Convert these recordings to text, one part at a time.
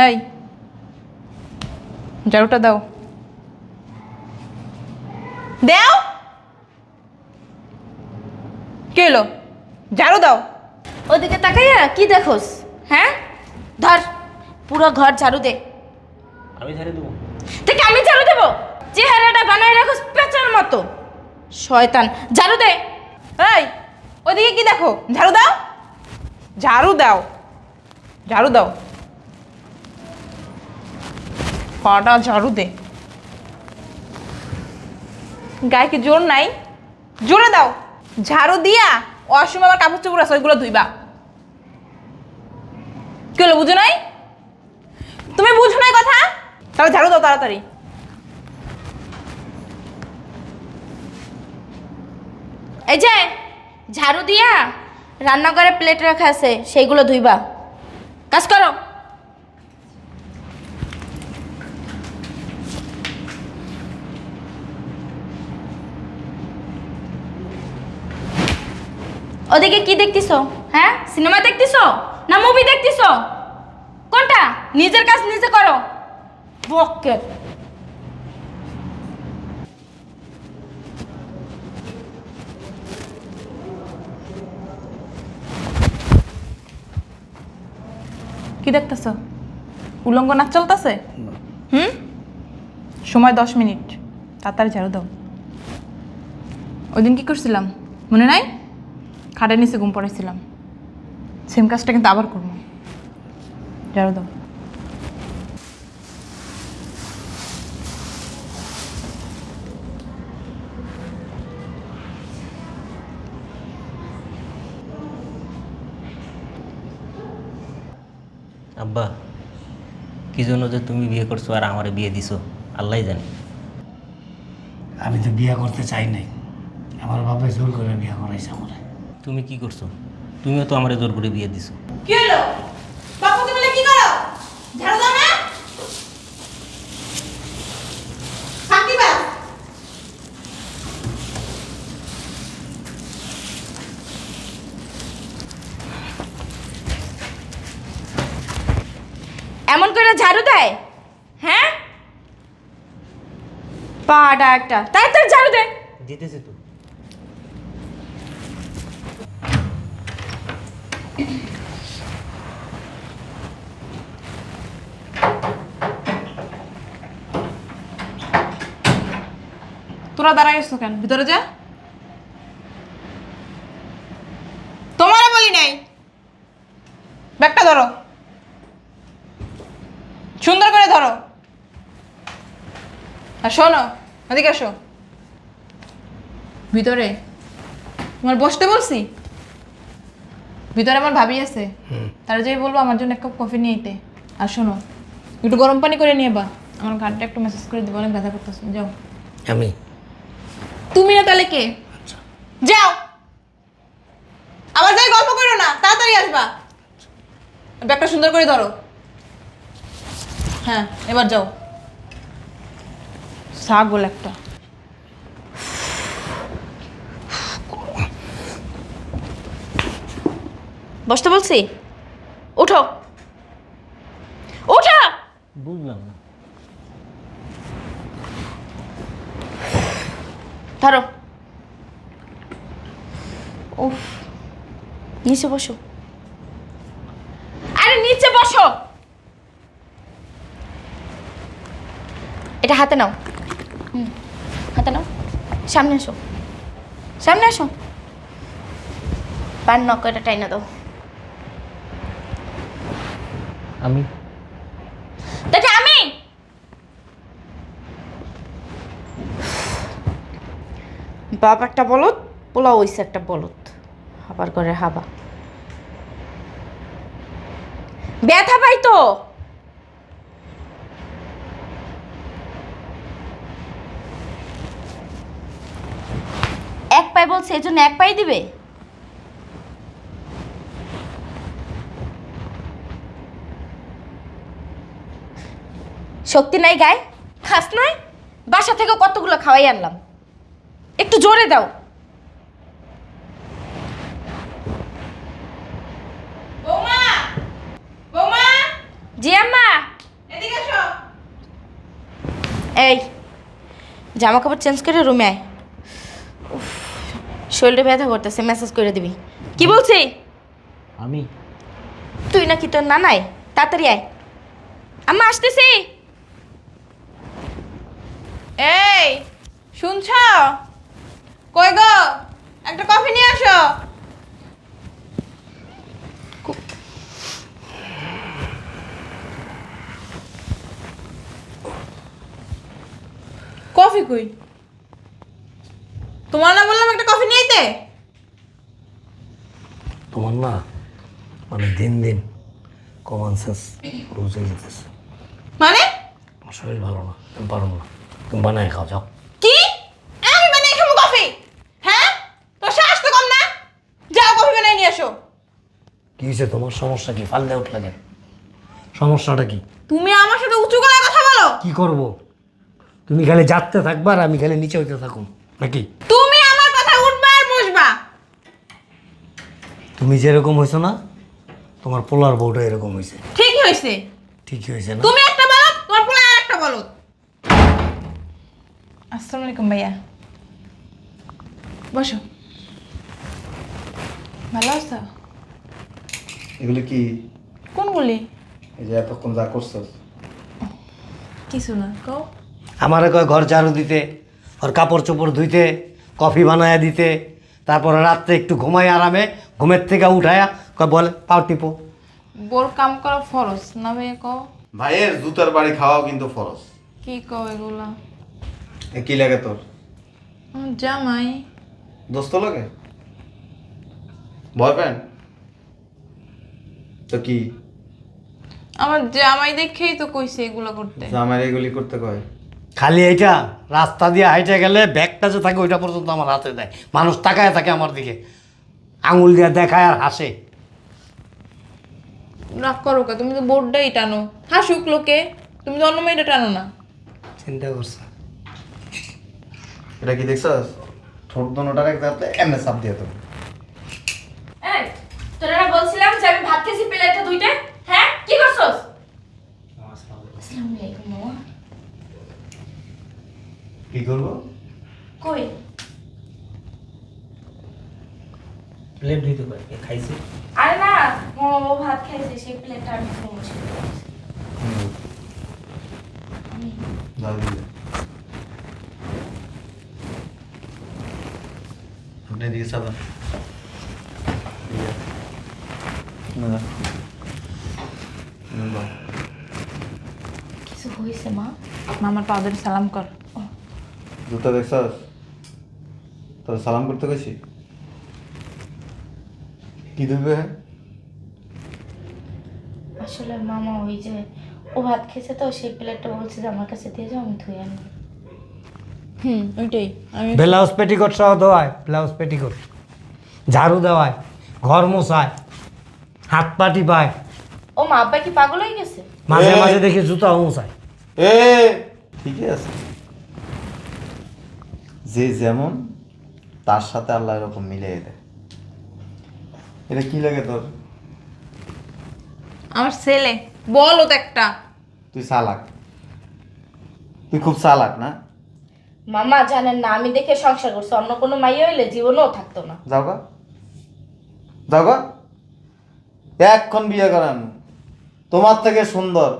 এই ঝাড়ুটা দাও। দাও? কি হলো? ঝাড়ু দাও। ওদিকে তাকাইয়া কি দেখোস? হ্যাঁ? ধর পুরো ঘর ঝাড়ু দে। আমি ছেড়ে দেবো? থেকে আমি ঝাড়ু দেবো? চেহারাটা বানায় রাখোস পেঁচার মতো। শয়তান ঝাড়ু দে। এই ওদিকে কি দেখো? ঝাড়ু দাও। ঝাড়ু দাও। ঝাড়ু দাও। কটা ঝাড়ু দে। গায়ে কি জোর নাই? জোরে দাও। ঝাড়ু দিয়া অসময় আবার কাপড় চোপড় আছে, ওইগুলো ধুইবা। কি হলো, বুঝো নাই? তুমি বুঝো নাই কথা? তাহলে ঝাড়ু দাও তাড়াতাড়ি। এই যে, ঝাড়ু দিয়া রান্নাঘরে প্লেট রাখা আছে, সেইগুলো ধুইবা। কাজ করো। ওদিকে কি দেখতেছো? হ্যাঁ? সিনেমা দেখতেছো? না মুভি দেখতেছো? কোনটা? নিজের কাজ নিজে করো। বকে কি দেখতেছ? উলঙ্গ নাচ চলতেছে? হুম? সময় দশ মিনিট। তাড়াতাড়ি ঝাড়ু দাও। ওই দিন কী করছিলাম? মনে নাই? খাটের নিচে ঘুম পড়েছিলাম সেম কাজটা কিন্তু আবার করব। ঝাড়ু দাও। আব্বা কি জন্য যে তুমি বিয়ে করছ আর আমারে বিয়ে দিছো আল্লাহ জানে। আমি তো বিয়ে করতে চাই নাই। আমার বাবা জোর করে বিয়ে করাইছে আমার। তুমি কি করছ? তুমিও তো আমারে জোর করে বিয়ে দিছো। কি হলো? বাপুকে বলে কি করো? ঝাড়ু দাও না। থাকি বা এমন করে ঝাড়ু দেয়? হ্যাঁ? পাটা একটা। তাই তার ঝাড়ু দে। দিতেছি তো। তোরা দাঁড়াই আসছো কেন? ভিতরে যা। তোমারে বলি নাই। ব্যাগটা ধরো। সুন্দর করে ধরো। আর শোনো এদিকে আসো। ভিতরে। তোমার বসতে বলছি? ভিতরে আমার ভাবি আছে। তারা যেই বলব আমার জন্য এক কাপ কফি নিয়ে আইতে। আর শোনো একটু গরম পানি করে নিয়ে বা। আমার ঘাটটা একটু মেসেজ করে দিবো অনেক ব্যথা করতেছে। যাও। আমি? তুমি না তাহলে কে? যাও। আবার যাই গল্প করো না তাড়াতাড়ি আসবা। ব্যাগটা সুন্দর করে ধরো। হ্যাঁ এবার যাও। ছাগল একটা। বসতে বলছি? উঠো। উঠো! বুঝলাম না। ধরো। উফ নিচে বসো। আরে নিচে বসো। এটা হাতে নাও। হুম, হাতে নাও। সামনে এসো সামনে এসো পান নক এটা টাইনা দাও। আমি দেখে আমি বাপ একটা বলত পোলাও হইছে একটা বলত হাবার করে হাবা। ব্যথা পাই তো এক পাই বলছে এই জন্য এক পাই দিবে? শক্তি নাই গায়ে, খাস নয় বাসা থেকে কতগুলো খাওয়াই আনলাম। একটু জোরে দাও। বৌমা! বৌমা! জি আম্মা। এই জামা কাপড় চেঞ্জ করে রুমে আয়। উফ, শরীরটা ব্যথা করতেছে মেসেজ করে দিবি। কি বলছি? আমি। তুই নাকি তোর নানাই? তাড়াতাড়ি আয়। আম্মা আসতেছি। এই শুনছ? কই গো? একটা কফি নিয়ে আসো। কফি কই? তোমার না বললাম একটা কফি নিয়ে আইতে? তোমার না মানে দিন দিন কমন সেন্স হয়ে যেতেছে। মানে? আমার শরীর ভালো না তুমি পারো না। তুমি বানায় খাও যাও। কি আমি বানাই খাব কফি হ্যাঁ তোর শ্বাস তো কম না যাও কফি বানাই নিয়ে আসো কি হয়েছে তোমার সমস্যা কি? ফাললে উঠলে কেন? সমস্যাটা কি? তুমি আমার সাথে উঁচু গলায় কথা বলো। কি করব? তুমি খালি যাতে থাকবা আর আমি খালি নিচে হইতে থাকুন নাকি? তুমি আমার কথা উঠবা আর বসবা। তুমি যেরকম হয়েছো না তোমার পোলার বউটা এরকম হয়েছে ঠিকই হয়েছে ঠিকই হয়েছে না? তুমি একটা বলো তোমার পোলা আর একটা বলো আসসালামু আলাইকুম ভাইয়া। বসো। ভালো আছো? এগুলো কি? কোনগুলি? এই যে এতক্ষণ যা করছস। কিছু না কও। আমারে কয় ঘর ঝাড়ু দিতে ওর কাপড় চোপড় ধুইতে কফি বানায়া দিতে তারপর রাত্রে একটু ঘুমাই আরামে ঘুমের থেকে উঠায়া কয় বলে পাও টিপো। বোর কাম করা ফরজ না ভাইয়া কও। ভাইয়ের জুতার বাড়ি খাওয়াও কিন্তু ফরজ। কি কও এগুলা? এ কি লাগে তোর? জামাই। দোস্ত লাগে? বয়ফ্রেন্ড তো কি? আমার জামাই দেখেই তো কইছে এগুলা করতে। আমার এগুলি করতে কয়? খালি এইটা রাস্তা দিয়ে হাইটে গেলে ব্যাগটা যে থাকে ওইটা পর্যন্ত আমার হাতে দেয়। মানুষ তাকায় থাকে আমার দিকে। আঙুল দিয়ে দেখায় আর হাসে। রাগ করো কে? তুমি তো বোর্ডটাই টানো। হাসুক লোকে তুমি তো অন্য মেয়েটা টানো না। চিন্তা করছে? এটা কি দেখছস? ঠোঁট দোনোটার এক জায়গাতে এমনি চাপ দিয়ে তো এই তোরা না বলছিলাম যে আমি ভাত খেয়েছি প্লেটটা দুইটা? হ্যাঁ? কি করছস? আসসালামু আলাইকুম মামা। কি করব? কই? প্লেট ধুইতে পারি খাইছি? আরে না ও ভাত খাইছে সেই প্লেটটা আমি দিলে। আপনি এদিকে না কিছু হয়েছে মা মামার পাউদের সালাম কর জুতা দেখছস তোর সালাম করতে গেছি কি দেবে আসলে মামা ওই যে ও ভাত খেয়েছে তো সেই প্লেটটা বলছে যে আমার কাছে দিয়ে যাও আমি ধুয়ে আনব হুম ওইটাই। আমি ব্লাউজ পেটিকোট সহ দেওয়ায় ব্লাউজ পেটিকোট। ঝাড়ু দেওয়ায় ঘর মোছায়। হাত পা টিপায়। ও মা আব্বা কি পাগল হয়ে গেছে? মাঝে মাঝে দেখি জুতা মোছায় এ ঠিকই আছে। যে যেমন তার সাথে আল্লাহ এরকম মিলিয়ে দেয়। এটা কি লাগে তোর? আমার ছেলে বলো তো একটা। তুই চালাক। তুই খুব চালাক না? মামা জানেন না আমি দেখে সংসার করছি। অন্য কোনো মাইয়া হইলে জীবনেও থাকতো না। যাও গা। যাও গা। এক্ষণ বিয়ে করান। তোমার থেকে সুন্দর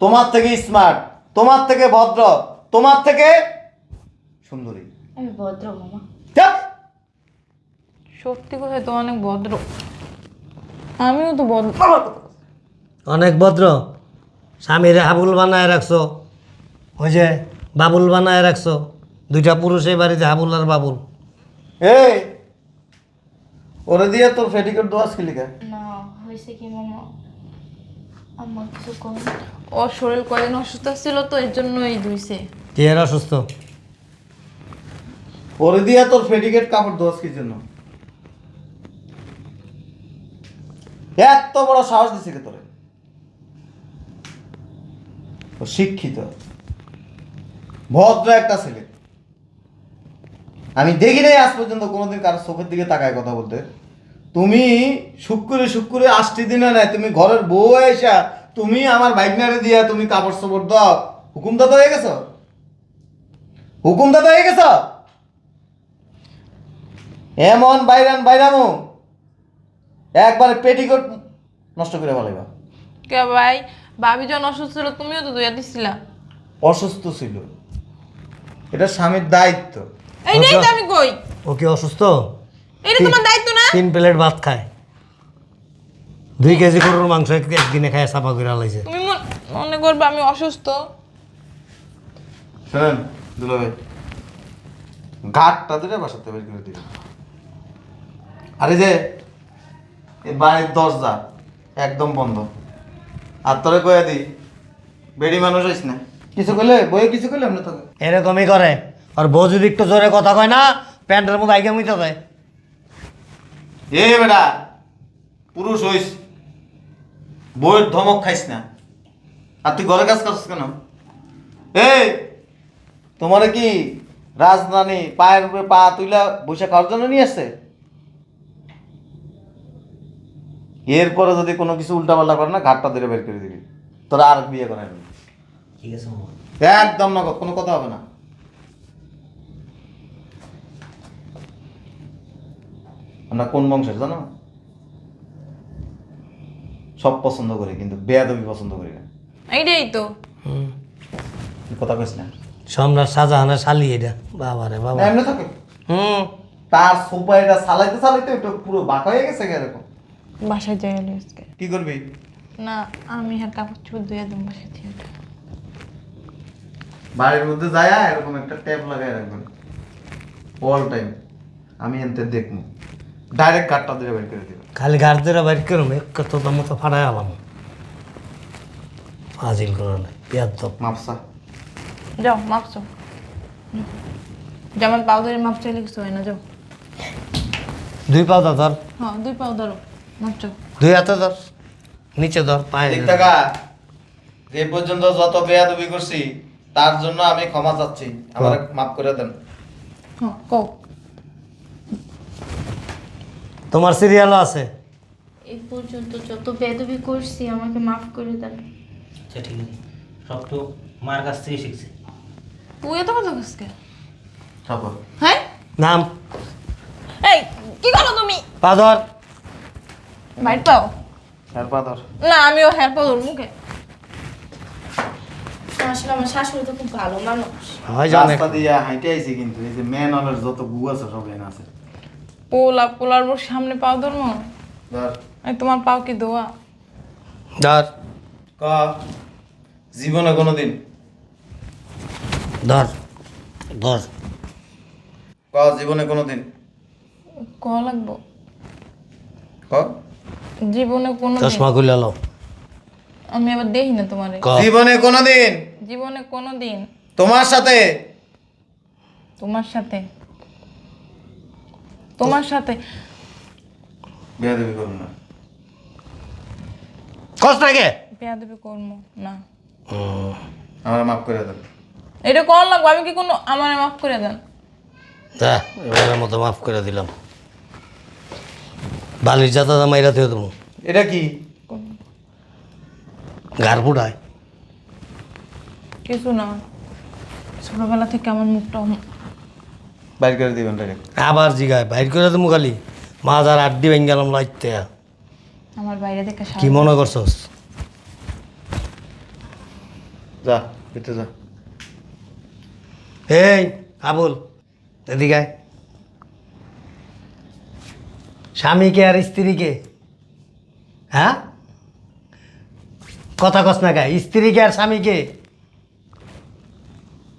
তোমার থেকে স্মার্ট তোমার থেকে ভদ্র তোমার থেকে সুন্দরী। আমি ভদ্র মামা। সত্যি কথা তো অনেক ভদ্র। আমিও তো ভদ্র। অনেক ভদ্র। স্বামীরে হাবুল বানায় রাখছো। ওই যে বাবুল বানায় রাখছো। দুইটা পুরুষ এই বাড়িতে হাবুল আর বাবুল। এই ওরে দিয়ে তোর ফেটিকোট দোয়াস কি? লিখা না। হয়েছে কি মামা আমার কিছু কম ওর শরীর কদিন অসুস্থ ছিল তো এর জন্যই ধুইছে। কে এর অসুস্থ? ওরে দিয়ে তোর ফেটিকেট কাপড় দোয়াস কি জন্য? এত বড় সাহস দিছে কে তোরে? ও শিক্ষিত। ভদ্র একটা ছেলে। আমি দেখি নাই আজ পর্যন্ত কোনোদিন কারোর চোখের দিকে তাকায় কথা বলতে। তুমি শুক্রে শুক্রে আষ্টি দিনে নাই তুমি ঘরের বউ এসা তুমি আমার বাইকনারে দিয়া তুমি কাপড় চোপড় দাও। হুকুমদাতা হয়ে গেছো? হুকুম দাদা হয়ে গেছ? এমন বাইরান বাইরামু একবারে পেটিকোট নষ্ট করে ফেলাইবা। কে ভাই ভাবি যখন অসুস্থ ছিল তুমিও তো দুইয়া দিছিলা। অসুস্থ ছিল। এটা স্বামীর দায়িত্ব। এইটাই তো আমি কই। ওকে অসুস্থ? এটা তোমার দায়িত্ব তিন প্লেট ভাত খায়। দুই কেজি গরুর মাংস এক- একদিনে খায় সাফা করে আলাইছে মনে করবে আমি অসুস্থ। শোনেন দুলো ভাই ঘাটটা দিলে বাসাতে বের করে দিবে আরে যে এই বাড়ির দরজা একদম বন্ধ। আর তোরে কয়ে দি বেড়ি মানুষ হইস না। কিছু করলে বইয়ে কিছু করলে আমরা তোকে এরকমই করে। আর বউ যদি একটু জোরে কথা কয় না প্যান্টের মধ্যে আইকে মিতে দেয় এ বেটা পুরুষ হইস। বইয়ের ধমক খাইস না। আর তুই ঘরে কাজ করছিস কেন? এই তোমারে কি রাজধানী পায়ের উপরে পা তুইলা বসে খাওয়ার জন্য নিয়ে আসছে? এরপরে যদি কোনো কিছু উল্টাপাল্টা করে না ঘাটটা ধরে বের করে দিবি। তোরা আর বিয়ে করে ঠিক আছে একদম নগদ কোনো কথা হবে না। আমরা কোন বংশের জানো? সব পছন্দ করি কিন্তু বেয়াদবি পছন্দ করি না। এইটাই তো। তুই কথা কইস না। সম্রাট শাহজাহানের শালি এটা। বাবা রে বাবা। এমনি থাকে। হুম। তার সোফা এটা চালাইতে চালাইতে ওটা পুরো বাঁকা হয়ে গেছে এরকম। বাসায় যাই হলো আজকে কি করবি? না আমি আর কাপড় চোপড় ধুয়ে দেবো বাসায় ওটা। বাড়ির মধ্যে যায় এরকম একটা ট্যাপ লাগাই রাখবেন। অল টাইম আমি এনতে দেখব ডাইরেক্ট কাঠটা দিয়ে বের করে দিবে খালি গাছ ধরে বাইর করুম এক তো মতো ফাটাই আলাম। ফাজিল করে নাই তো মাপসা যাও মাপছো যেমন পাও ধরে মাপ চাইলে কিছু হয় না যাও। দুই পাও ধর। হ্যাঁ দুই পাও ধরো মাপছো দুই হাতে ধর নিচে ধর পায়ে ঠিক টাকা। যে পর্যন্ত যত বেয়াদবি করছি তার জন্য আমি ক্ষমা চাচ্ছি। আমার মাফ করে দেন। হ্যাঁ কও। তোমার সিরিয়ালও আছে? এই পর্যন্ত যত বেদবি করছি আমাকে মাফ করে দেন। আচ্ছা ঠিক আছে। সব তো মার কাছ থেকে শিখছে। তুই এত কথা কসকে সফর হ্যাঁ? নাম? এই কি করো তুমি? পা মাইট পাও আর পাথর না আমিও হেয়ার পাও ধর মুখে। আসলে আমার শাশুড়ি তো খুব ভালো মানুষ। হয় জানে রাস্তা দিয়ে হাইটে আইছি কিন্তু এই যে মেন হলের যত গু আছে সব এনে আছে। পোলা পোলার বর সামনে পাও ধরবো? ধর। এই তোমার পাও কি ধোয়া? ধর। ক? জীবনে কোনোদিন। ধর। ধর। ক? জীবনে কোনোদিন। ক লাগবো? ক? জীবনে কোনো চশমা খুলে লো আমি আবার দেখি না তোমারে। ক? জীবনে কোনোদিন। জীবনে কোনো দিন তোমার সাথে। তোমার সাথে। তোমার সাথে। বেয়াদবি করুন না। কষ্ট কে? পেয়া দেবে করব না। আমার মাফ করে দেন। এটা কোন লাগবো আমি কি কোনো আমার মাফ করে দেন? যা এবারের মতো মাফ করে দিলাম। বালির যাতা মাইরা থেকে তুমি এটা কি? গার কিছু না। ছোটবেলা থেকে আমার মুখটা বাইর করে দিবেন ডাইরেক্ট আবার জিগায় বাইর করে তুমি খালি। মাছ আর আড্ডি ভেঙে গেলাম লাইতে আমার বাইরে থেকে কি মনে করছস? যা ভিতরে যা। এই আবুল। এদিকে আয়। স্বামীকে আর স্ত্রীকে? হ্যাঁ? কথা কস না গায়ে স্ত্রীকে আর স্বামীকে?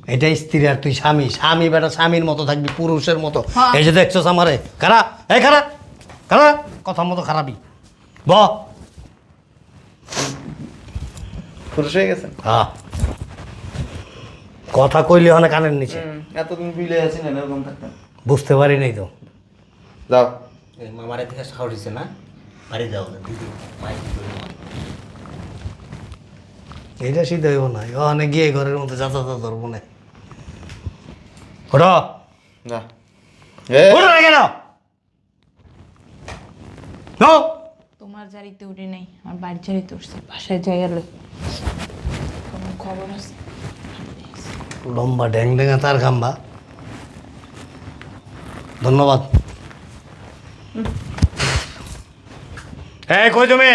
এটা স্ত্রী আর তুই স্বামী। স্বামী বেটা স্বামীর মতো থাকবি পুরুষের মতো। হ্যাঁ। এই যে দেখছস আমারে। খারা এই খারা খারা কথা মতো খারাপই। ব। পুরুষ হয়ে গেছেন হ্যাঁ। কথা কইলে অনেক কানের নিচে। এতদিন বিলে আছি না এরকম থাকতেন বুঝতে পারি নাই তো। যাও। এই মামার থেকে সাহস দিছে না? বাড়ি যাও দিদি। করে? এটা সিদ্ধ হইব না। অনেক গিয়ে ঘরের মধ্যে যাতায়াত ধরবো না। ওঠো। এ। ওঠো না কেন? নো। তোমার জারিতে উঠে নেই আমার বাড়ির জারিতে উঠছে বাসায় যাই এলো কোনো খবর আছে? লম্বা ড্যাং ড্যাঙা তার খাম্বা। ধন্যবাদ। হ্যাঁ কই তুমি?